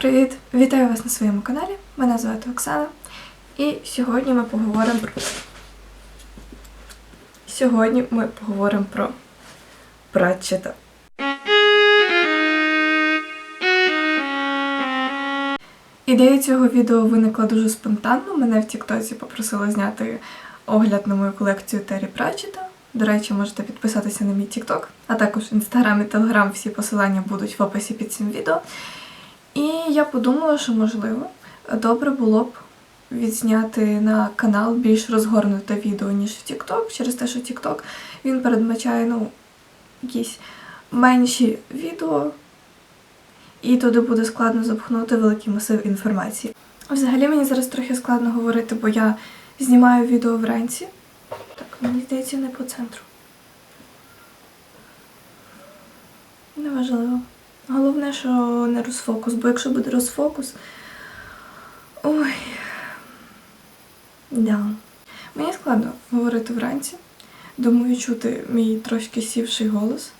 Привіт! Вітаю вас на своєму каналі. Мене звати Оксана. І сьогодні ми поговоримо про. Сьогодні ми поговоримо про Пратчета. Ідея цього відео виникла дуже спонтанно. Мене в Тіктоці попросили зняти огляд на мою колекцію Террі Пратчета. До речі, можете підписатися на мій Тікток, а також Інстаграм і Телеграм. Всі посилання будуть в описі під цим відео. І я подумала, що можливо добре було б відзняти на канал більш розгорнуте відео, ніж в TikTok, через те, що TikTok він передбачає ну, якісь менші відео, і туди буде складно запхнути великий масив інформації. Взагалі мені зараз трохи складно говорити, бо я знімаю відео вранці. Так, мені здається, не по центру. Неважливо. Головне, що не розфокус, бо якщо буде розфокус. Ой. Да. Мені складно говорити вранці. Думаю, чути мій трошки сівший голос.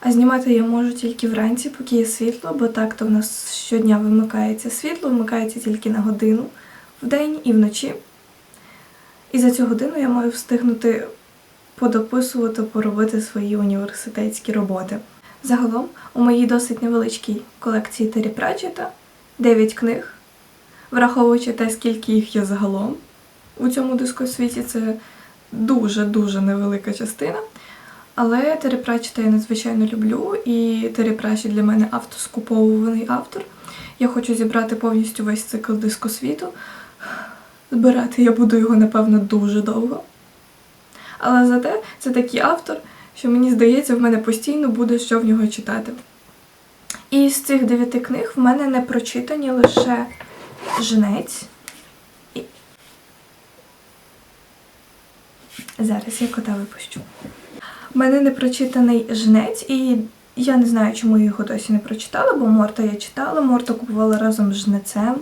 А знімати я можу тільки вранці, поки є світло, бо так то в нас щодня вимикається світло, вмикається тільки на годину вдень і вночі. І за цю годину я маю встигнути подописувати, поробити свої університетські роботи. Загалом у моїй досить невеличкій колекції Террі Пратчета 9 книг, враховуючи те, скільки їх є загалом у цьому дискосвіті, це дуже-дуже невелика частина. Але Террі Пратчета я надзвичайно люблю, і Террі Пратчет для мене автоскуповуваний автор. Я хочу зібрати повністю весь цикл дискосвіту. Збирати я буду його, напевно, дуже довго. Але зате це такий автор, що мені здається, в мене постійно буде що в нього читати. І з цих дев'яти книг в мене не прочитані лише жнець. Зараз я кота випущу. В мене не прочитаний жнець, і я не знаю, чому я його досі не прочитала, бо Морта я читала, Морта купувала разом з жнецем.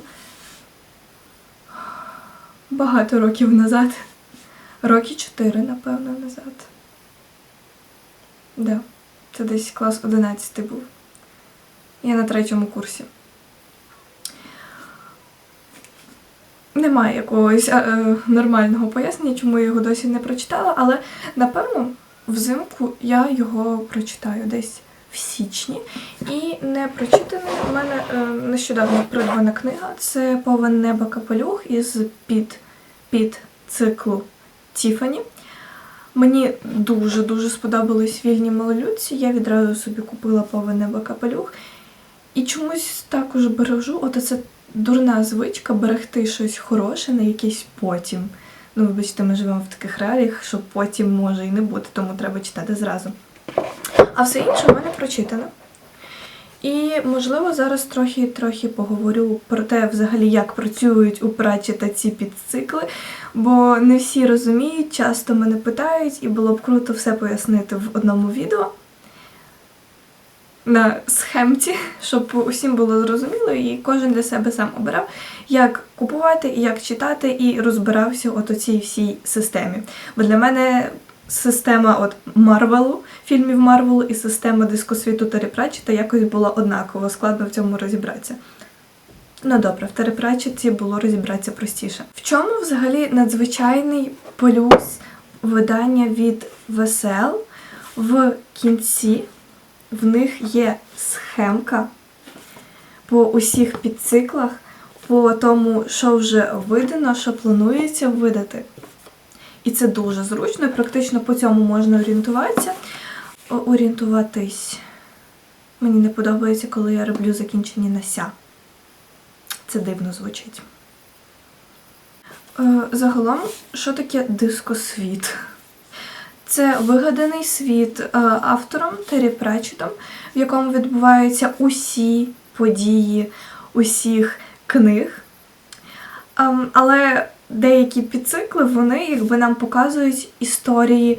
Багато років назад. Роки чотири, напевно, назад. Да, це десь клас 11 був. Я на третьому курсі. Немає якогось е, нормального пояснення, чому я його досі не прочитала, але напевно взимку я його прочитаю десь в січні. І не прочитаний у мене е, нещодавно придбана книга. Це Повен неба капелюх із під, під циклу Тіфані. Мені дуже-дуже сподобались вільні малолюдці. Я відразу собі купила повен неба капелюх. І чомусь також бережу, от це дурна звичка берегти щось хороше на якийсь потім. Ну, вибачте, ми живемо в таких реаліях, що потім може і не бути, тому треба читати зразу. А все інше в мене прочитано. І, можливо, зараз трохи-трохи поговорю про те, взагалі, як працюють у праці та ці підцикли, бо не всі розуміють, часто мене питають, і було б круто все пояснити в одному відео на схемці, щоб усім було зрозуміло, і кожен для себе сам обирав, як купувати, як читати, і розбирався от у цій всій системі. Бо для мене система от Марвелу, фільмів Марвелу і система дискосвіту Террі Пратчета якось була однаково, складно в цьому розібратися. Ну добре, в Террі було розібратися простіше. В чому взагалі надзвичайний плюс видання від весел в кінці? В них є схемка по усіх підциклах, по тому, що вже видано, що планується видати. І це дуже зручно, і практично по цьому можна орієнтуватися. Орієнтуватись. Мені не подобається, коли я роблю закінчення на ся. Це дивно звучить. Е, Загалом, що таке дискосвіт? Це вигаданий світ е, автором Террі Пратчетом, в якому відбуваються усі події усіх книг. Ем, Але деякі підцикли вони якби нам показують історії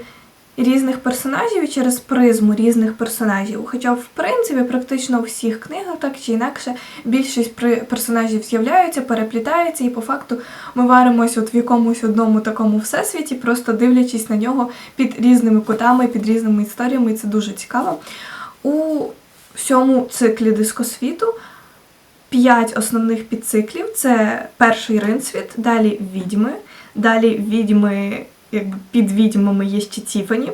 різних персонажів через призму різних персонажів. Хоча, в принципі, практично у всіх книгах, так чи інакше, більшість при- персонажів з'являються, переплітаються, і по факту ми варимось от в якомусь одному такому всесвіті, просто дивлячись на нього під різними кутами, під різними історіями, і це дуже цікаво. У всьому циклі дискосвіту п'ять основних підциклів: це перший ринцвіт, далі відьми, далі відьми, якби під відьмами є ще Тіфані.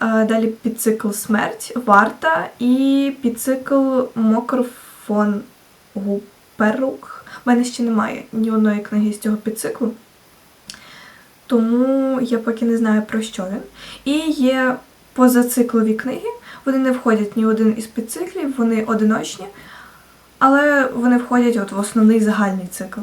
Далі підцикл Смерть, Варта і підцикл Мокрофон Гуперук. У мене ще немає ні одної книги з цього підциклу, тому я поки не знаю про що він. І є позациклові книги. Вони не входять ні в один із підциклів, вони одиночні, але вони входять от в основний загальний цикл.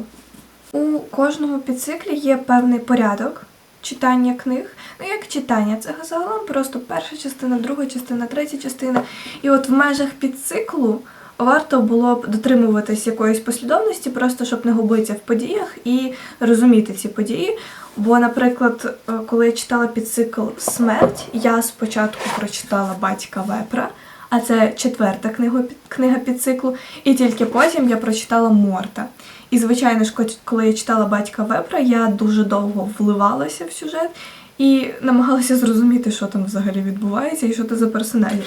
У кожному підциклі є певний порядок читання книг. Ну, як читання, це загалом просто перша частина, друга частина, третя частина. І от в межах підциклу варто було б дотримуватись якоїсь послідовності, просто щоб не губитися в подіях і розуміти ці події. Бо, наприклад, е, коли я читала підцикл Смерть, я спочатку прочитала батька Вепра, а це четверта книга, книга підциклу, і тільки потім я прочитала Морта. І, звичайно ж, коли я читала батька Вепра, я дуже довго вливалася в сюжет і намагалася зрозуміти, що там взагалі відбувається і що це за персонажі.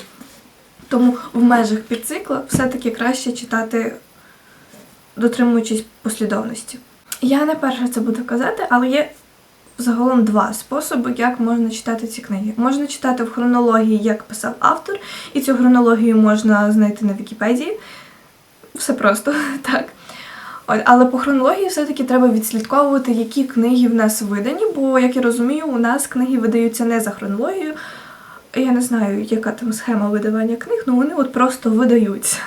Тому в межах підцикла все-таки краще читати, дотримуючись послідовності. Я не перша це буду казати, але є загалом два способи, як можна читати ці книги. Можна читати в хронології, як писав автор, і цю хронологію можна знайти на Вікіпедії. Все просто так. Але по хронології все-таки треба відслідковувати, які книги в нас видані, бо, як я розумію, у нас книги видаються не за хронологією. Я не знаю, яка там схема видавання книг, але вони от просто видаються.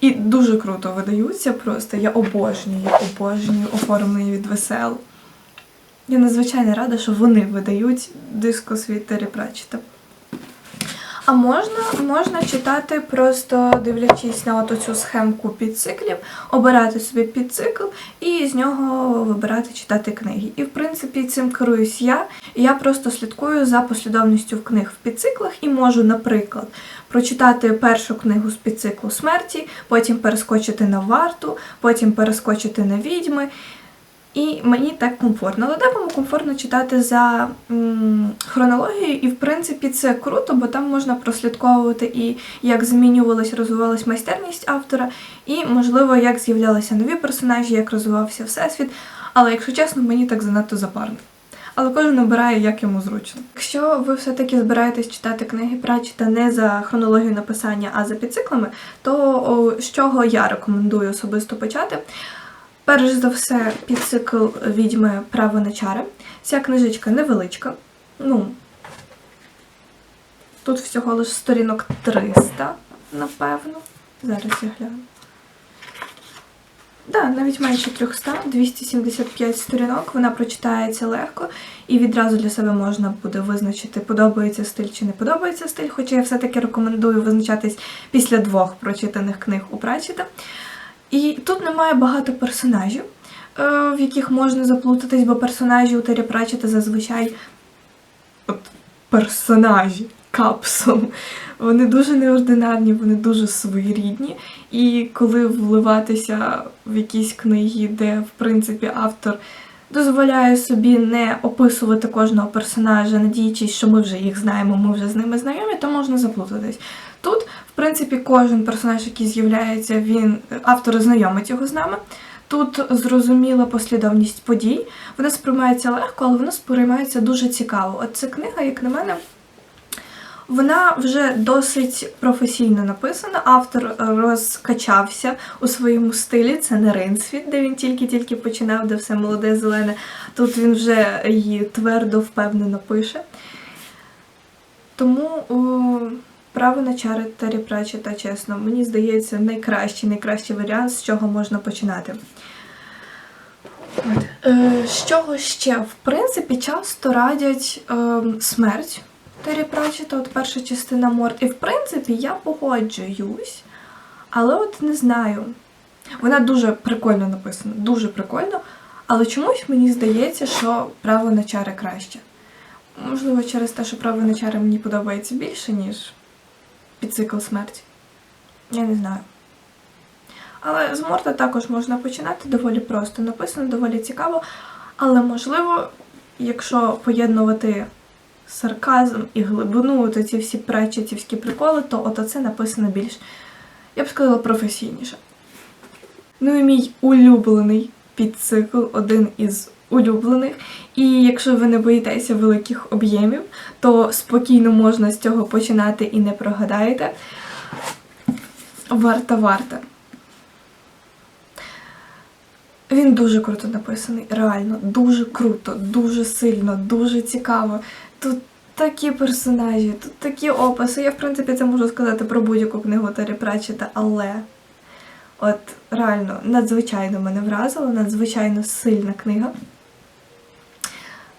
І дуже круто видаються просто. Я обожнюю, обожнюю оформлення від весел. Я надзвичайно рада, що вони видають дискус від Террі Пратчета. А можна, можна читати, просто дивлячись на цю схемку підциклів, обирати собі підцикл і з нього вибирати читати книги. І в принципі цим керуюсь я. Я просто слідкую за послідовністю в книг в підциклах і можу, наприклад, прочитати першу книгу з підциклу смерті, потім перескочити на варту, потім перескочити на відьми. І мені так комфортно. Але декому комфортно читати за хронологією, і в принципі це круто, бо там можна прослідковувати і як змінювалась, розвивалась майстерність автора, і, можливо, як з'являлися нові персонажі, як розвивався всесвіт. Але, якщо чесно, мені так занадто запарно. Але кожен обирає, як йому зручно. Якщо ви все-таки збираєтесь читати книги Пратчета не за хронологією написання, а за підциклами, то з чого я рекомендую особисто почати? Перш за все, підцикл відьми Право на чари. Ця книжечка невеличка. Ну, тут всього лише сторінок 300, напевно. Зараз я гляну. Да, навіть менше 300, 275 сторінок, вона прочитається легко, і відразу для себе можна буде визначити, подобається стиль чи не подобається стиль, хоча я все-таки рекомендую визначатись після двох прочитаних книг у Пратчета. І тут немає багато персонажів, е, в яких можна заплутатись, бо персонажі у Террі Пратчета зазвичай от персонажі капсул. Вони дуже неординарні, вони дуже своєрідні. І коли вливатися в якісь книги, де в принципі автор дозволяє собі не описувати кожного персонажа, надіючись, що ми вже їх знаємо, ми вже з ними знайомі, то можна заплутатись. Тут, в принципі, кожен персонаж, який з'являється, він автор знайомить його з нами. Тут зрозуміла послідовність подій. Вона сприймається легко, але вона сприймається дуже цікаво. От ця книга, як на мене, вона вже досить професійно написана. Автор розкачався у своєму стилі. Це не Ринсвіт, де він тільки-тільки починав, де все молоде, зелене. Тут він вже її твердо, впевнено пише. Тому право на чари Террі Пратчета, чесно, мені здається, найкращий, найкращий варіант, з чого можна починати. Е, з чого ще? В принципі, часто радять е, смерть Террі Пратчета, от перша частина Морт. І в принципі я погоджуюсь, але от не знаю. Вона дуже прикольно написана, дуже прикольно, але чомусь мені здається, що право на чари краще. Можливо, через те, що право на чари мені подобається більше, ніж підцикл смерті. Я не знаю. Але з Морта також можна починати доволі просто. Написано доволі цікаво. Але можливо, якщо поєднувати сарказм і глибину, от ці всі пречетівські приколи, то от це написано більш, я б сказала, професійніше. Ну і мій улюблений підцикл, один із улюблених. І якщо ви не боїтеся великих об'ємів, то спокійно можна з цього починати і не прогадаєте. Варта варта. Він дуже круто написаний, реально, дуже круто, дуже сильно, дуже цікаво. Тут такі персонажі, тут такі описи. Я, в принципі, це можу сказати про будь-яку книгу Террі Пратчета, але от реально надзвичайно мене вразило, надзвичайно сильна книга.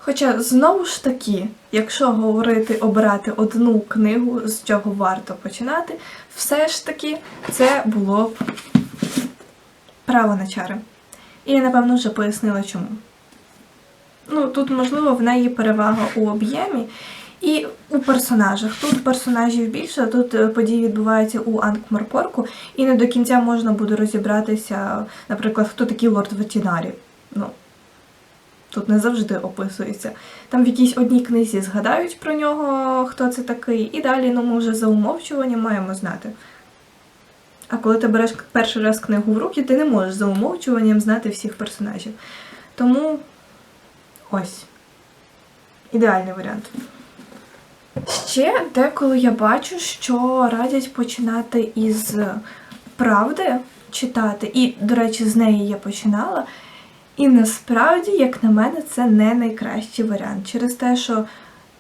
Хоча, знову ж таки, якщо говорити, обирати одну книгу, з чого варто починати, все ж таки це було б право на чари. І я, напевно, вже пояснила чому. Ну, тут, можливо, в неї перевага у об'ємі і у персонажах. Тут персонажів більше, тут е, події відбуваються у Анкмарпорку, і не до кінця можна буде розібратися, наприклад, хто такий лорд Ветінарі. Ну, тут не завжди описується. Там в якійсь одній книзі згадають про нього, хто це такий, і далі ну, ми вже за умовчуванням маємо знати. А коли ти береш перший раз книгу в руки, ти не можеш за умовчуванням знати всіх персонажів. Тому ось. Ідеальний варіант. Ще деколи я бачу, що радять починати із правди читати, і, до речі, з неї я починала. І насправді, як на мене, це не найкращий варіант. Через те, що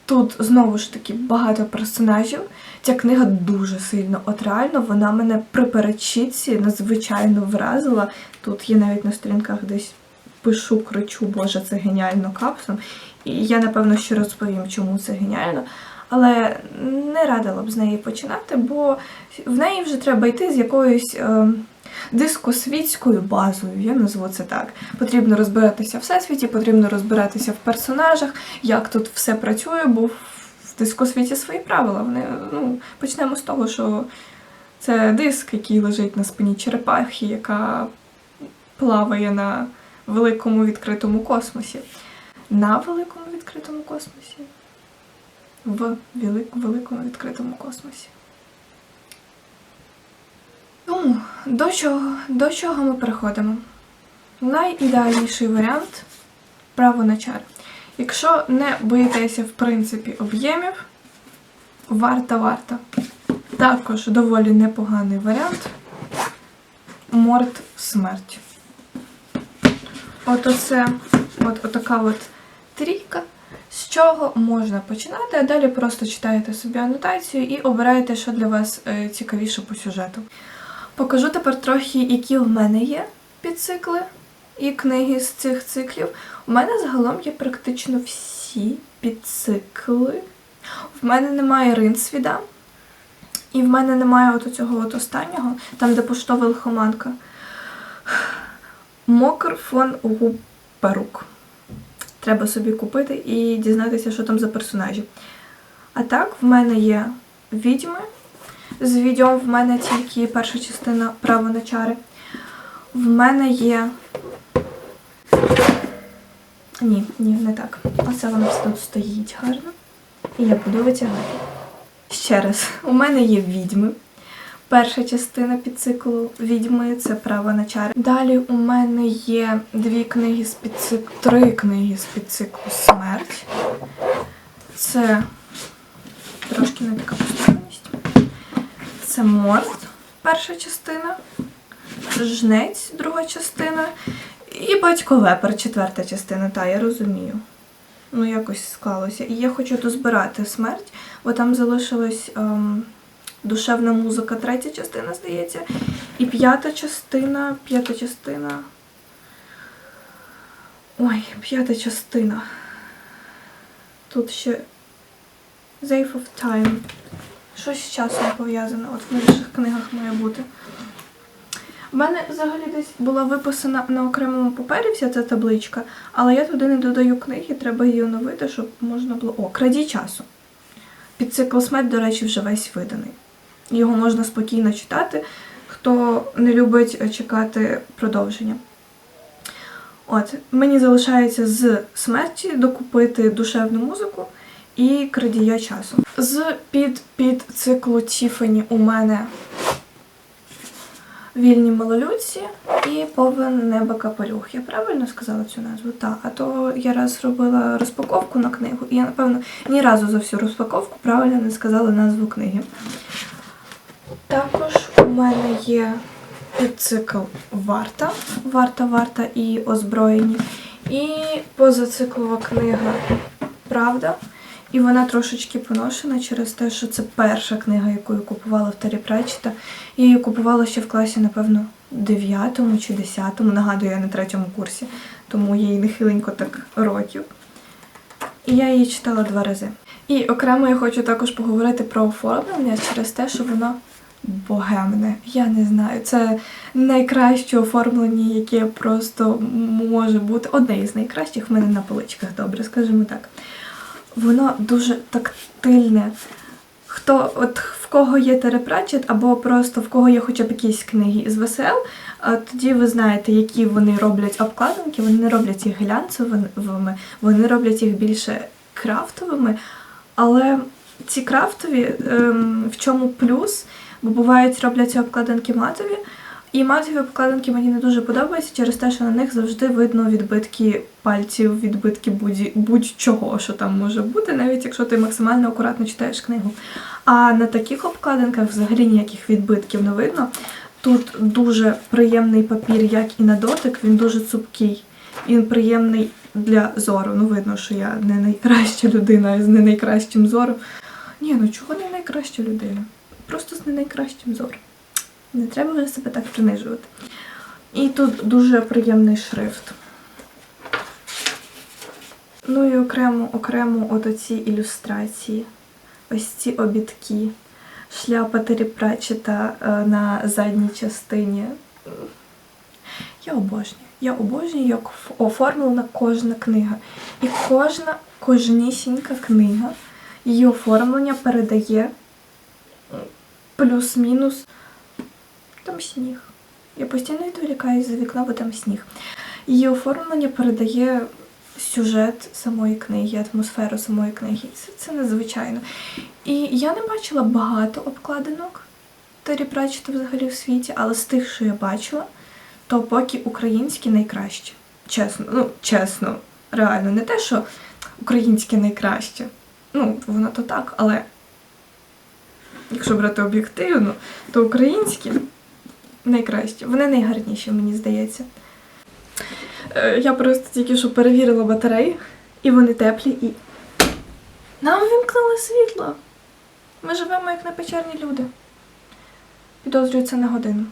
тут знову ж таки багато персонажів. Ця книга дуже сильно, от реально, вона мене при перечітці надзвичайно вразила. Тут я навіть на сторінках десь пишу, кричу, Боже, це геніально капсом. І я, напевно, ще розповім, чому це геніально. Але не радила б з неї починати, бо в неї вже треба йти з якоюсь е, дискосвітською базою, я назву це так. Потрібно розбиратися в всесвіті, потрібно розбиратися в персонажах, як тут все працює, бо в дискосвіті свої правила. Вони, ну, почнемо з того, що це диск, який лежить на спині черепахи, яка плаває на великому відкритому космосі. На великому відкритому космосі. В велик- великому відкритому космосі. Тому до чого, до чого ми переходимо? Найідеальніший варіант право на чар. Якщо не боїтеся, в принципі, об'ємів, варта варта. Також доволі непоганий варіант морд смерть. От оце, от отака от трійка, з чого можна починати, а далі просто читаєте собі анотацію і обираєте, що для вас е, цікавіше по сюжету. Покажу тепер трохи, які в мене є підцикли і книги з цих циклів. У мене загалом є практично всі підцикли. В мене немає Ринсвіда. І в мене немає от цього от останнього, там, де поштова лихоманка. Мокр фон Гуперук. Треба собі купити і дізнатися, що там за персонажі. А так, в мене є відьми. З відьом в мене тільки перша частина право на чари. В мене є. Ні, ні, не так. Оце воно все тут стоїть гарно. І я буду витягати. Ще раз, у мене є відьми. Перша частина підциклу відьми це право на чари. Далі у мене є дві книги з підциклу, три книги з підциклу Смерть. Це трошки не така послідовність. Це Морт, перша частина, Жнець, друга частина, і Батько Вепер, четверта частина, та я розумію. Ну, якось склалося. І я хочу дозбирати смерть, бо там залишилась ем, душевна музика, третя частина, здається. І п'ята частина, п'ята частина. Ой, п'ята частина. Тут ще Safe of Time. Щось з часом пов'язане, от в інших книгах має бути. У мене взагалі десь була виписана на окремому папері вся ця табличка, але я туди не додаю книги, треба її оновити, щоб можна було. О, крадій часу. Під цикл смерть, до речі, вже весь виданий. Його можна спокійно читати, хто не любить чекати продовження. От, мені залишається з смерті докупити душевну музику і крадія часу. З під, під циклу Тіфані у мене Вільні малолюдці і повен неба капелюх. Я правильно сказала цю назву? Так. А то я раз робила розпаковку на книгу, і я, напевно, ні разу за всю розпаковку правильно не сказала назву книги. Також у мене є підцикл Варта. Варта, варта і озброєні. І позациклова книга Правда. І вона трошечки поношена через те, що це перша книга, яку я купувала в Террі Претчета. Я її купувала ще в класі, напевно, 9 чи 10. Нагадую, я на третьому курсі, тому їй нехиленько так років. І я її читала два рази. І окремо я хочу також поговорити про оформлення через те, що воно богемне. Я не знаю. Це найкраще оформлення, яке просто може бути. Одне із найкращих в мене на поличках, добре, скажімо так. Воно дуже тактильне. Хто, от в кого є терепрачет, або просто в кого є хоча б якісь книги із ВСЛ, тоді ви знаєте, які вони роблять обкладинки, вони не роблять їх глянцевими, вони роблять їх більше крафтовими. Але ці крафтові ем, в чому плюс? Бо бувають робляться обкладинки матові, і матові обкладинки мені не дуже подобаються через те, що на них завжди видно відбитки пальців, відбитки будь- будь-чого, що там може бути, навіть якщо ти максимально акуратно читаєш книгу. А на таких обкладинках взагалі ніяких відбитків не видно. Тут дуже приємний папір, як і на дотик, він дуже цупкий. Він приємний для зору. Ну, видно, що я не найкраща людина з не найкращим зором. Ні, ну чого не найкраща людина? Просто з не найкращим зором. Не треба вже себе так принижувати. І тут дуже приємний шрифт. Ну і окремо, окремо от оці ілюстрації. Ось ці обідки. Шляпа Террі е, на задній частині. Я обожнюю. Я обожнюю, як оформлена кожна книга. І кожна, кожнісінька книга, її оформлення передає плюс-мінус. Там сніг. Я постійно відволікаюсь за вікно, бо там сніг. Її оформлення передає сюжет самої книги, атмосферу самої книги. Це, це надзвичайно. І я не бачила багато обкладинок Террі Пратчета взагалі в світі, але з тих, що я бачила, то поки українські найкраще. Чесно, ну, чесно, реально, не те, що українське найкраще. Ну, воно то так, але якщо брати об'єктивно, то українські найкраще. Вони найгарніші, мені здається. Е, Я просто тільки що перевірила батареї, і вони теплі, і. Нам вимкнули світло. Ми живемо як непечерні люди. Підозрюю це на годину.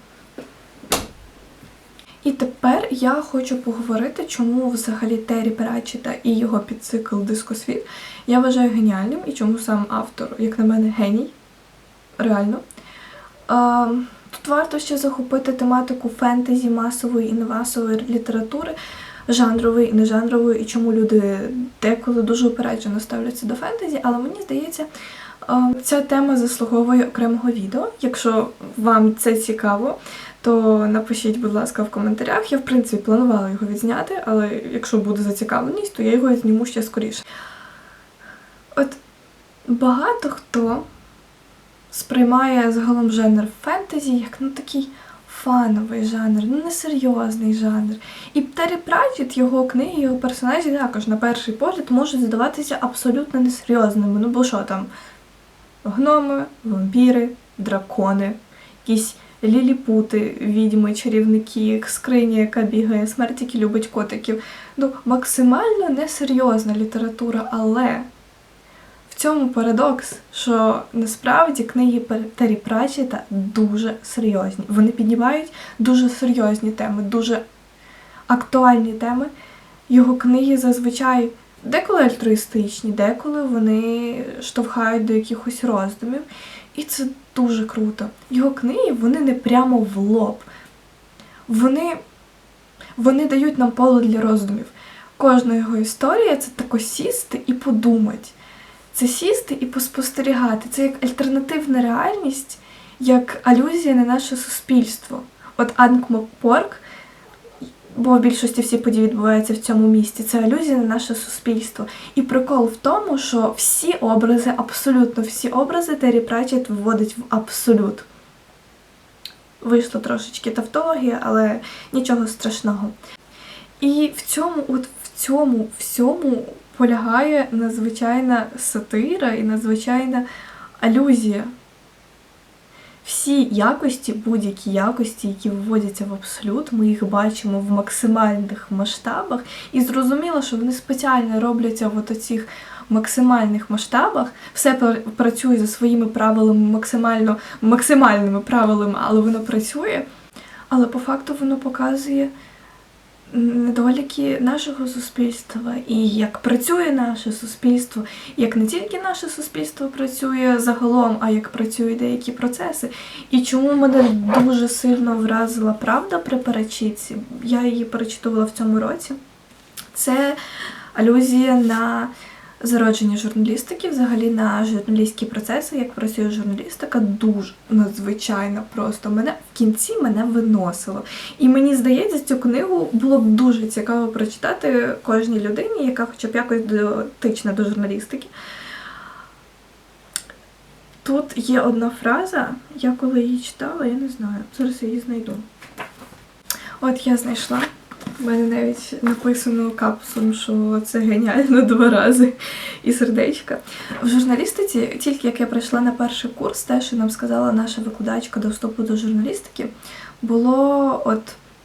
І тепер я хочу поговорити, чому взагалі Террі Пратчета і його підцикл Дискосвіт я вважаю геніальним і чому сам автор, як на мене, геній. Реально. А, тут варто ще захопити тематику фентезі, масової і невасової літератури, жанрової і нежанрової, і чому люди деколи дуже упереджено ставляться до фентезі, але мені здається, ця тема заслуговує окремого відео. Якщо вам це цікаво, то напишіть, будь ласка, в коментарях. Я, в принципі, планувала його відзняти, але якщо буде зацікавленість, то я його зніму ще скоріше. От багато хто сприймає загалом жанр фентезі як ну такий фановий жанр, ну несерйозний жанр. І Террі Пратчет, його книги, його персонажі також на перший погляд можуть здаватися абсолютно несерйозними. Ну бо що там? Гноми, вампіри, дракони, якісь ліліпути, відьми, чарівники, скриня, яка бігає, смерть, які любить котиків. Ну, максимально несерйозна література, але цьому парадокс, що насправді книги Террі Пратчета дуже серйозні. Вони піднімають дуже серйозні теми, дуже актуальні теми. Його книги зазвичай деколи альтруїстичні, деколи вони штовхають до якихось роздумів. І це дуже круто. Його книги вони не прямо в лоб. Вони, вони дають нам поле для роздумів. Кожна його історія це тако сісти і подумати. Це сісти і поспостерігати. Це як альтернативна реальність, як алюзія на наше суспільство. От Анкмопорк, бо в більшості всі події відбуваються в цьому місті, це алюзія на наше суспільство. І прикол в тому, що всі образи, абсолютно всі образи Террі Пратчет вводить в абсолют. вийшло трошечки тавтологія, але нічого страшного. І в цьому, от в цьому всьому полягає надзвичайна сатира і надзвичайна алюзія. Всі якості, будь-які якості, які вводяться в абсолют, ми їх бачимо в максимальних масштабах, і зрозуміло, що вони спеціально робляться в оцих максимальних масштабах, все працює за своїми правилами, максимально максимальними правилами, але воно працює. Але по факту воно показує недоліки нашого суспільства і як працює наше суспільство, як не тільки наше суспільство працює загалом, а як працюють деякі процеси. І чому мене дуже сильно вразила правда при перечитці, я її перечитувала в цьому році. Це алюзія на зародження журналістики, взагалі на журналістські процеси, як працює журналістика, дуже надзвичайно просто. Мене в кінці мене виносило. І мені здається, цю книгу було б дуже цікаво прочитати кожній людині, яка хоча б якось дотична до журналістики. Тут є одна фраза, я коли її читала, я не знаю, зараз я її знайду. От я знайшла. У мене навіть написано капсулом, що це геніально два рази і сердечка. В журналістиці, тільки як я прийшла на перший курс, те, що нам сказала наша викладачка до вступу до журналістики, було от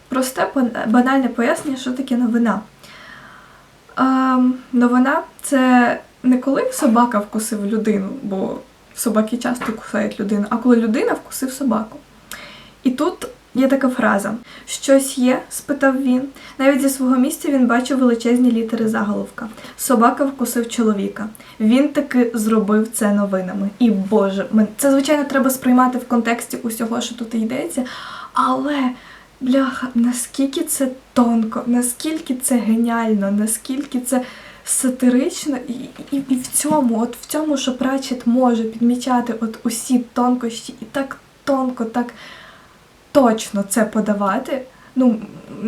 просте банальне пояснення, що таке новина. Ем, новина це не коли собака вкусив людину, бо собаки часто кусають людину, а коли людина вкусив собаку. І тут є така фраза: щось є? спитав він. Навіть зі свого місця він бачив величезні літери заголовка. Собака вкусив чоловіка. Він таки зробив це новинами. І Боже, це звичайно треба сприймати в контексті усього, що тут йдеться. Але бляха, наскільки це тонко, наскільки це геніально, наскільки це сатирично, і, і, і в цьому, от в цьому, що Пратчет може підмічати от усі тонкощі і так тонко, так точно це подавати. Ну,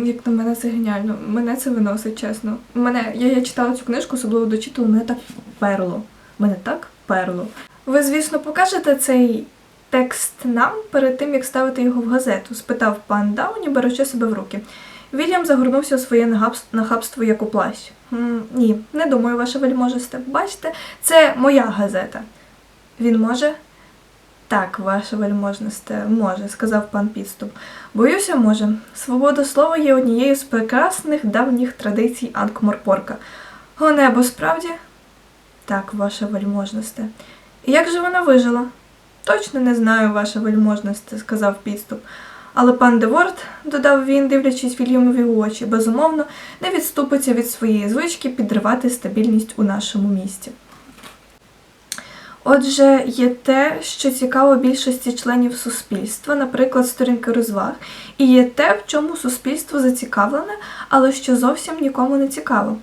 як на мене, це геніально. Мене це виносить, чесно. Мене, я, я читала цю книжку, особливо дочитувала, мене так перло. Мене так перло. Ви, звісно, покажете цей текст нам перед тим, як ставити його в газету, спитав пан Дауні, беручи себе в руки. Вільям загорнувся у своє нахабство як у плащ. «М, ні, не думаю, ваше вельможесте. Бачите, це моя газета. Він може? Так, ваше вельможносте, може, сказав пан підступ. Боюся, може. Свобода слова є однією з прекрасних давніх традицій Анкморпорка. О, небо, справді? Так, ваше вельможносте. І як же вона вижила? Точно не знаю, ваше вельможносте, сказав підступ. Але пан Деворт, додав він, дивлячись Вільямові у очі, безумовно, не відступиться від своєї звички підривати стабільність у нашому місті. Отже, є те, що цікаво більшості членів суспільства, наприклад, сторінки розваг, і є те, в чому суспільство зацікавлене, але що зовсім нікому не цікаво.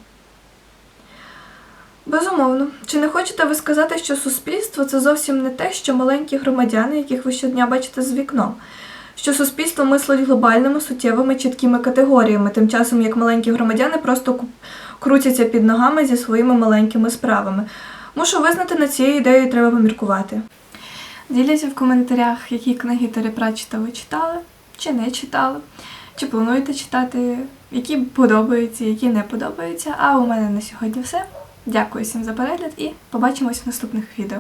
Безумовно, чи не хочете ви сказати, що суспільство це зовсім не те, що маленькі громадяни, яких ви щодня бачите з вікном, що суспільство мислить глобальними, суттєвими, чіткими категоріями, тим часом як маленькі громадяни просто крутяться під ногами зі своїми маленькими справами. Мушу визнати, над цією ідеєю треба поміркувати. Діліться в коментарях, які книги Терри Пратчета ви читали, чи не читали, чи плануєте читати, які подобаються, які не подобаються. А у мене на сьогодні все. Дякую всім за перегляд і побачимось в наступних відео.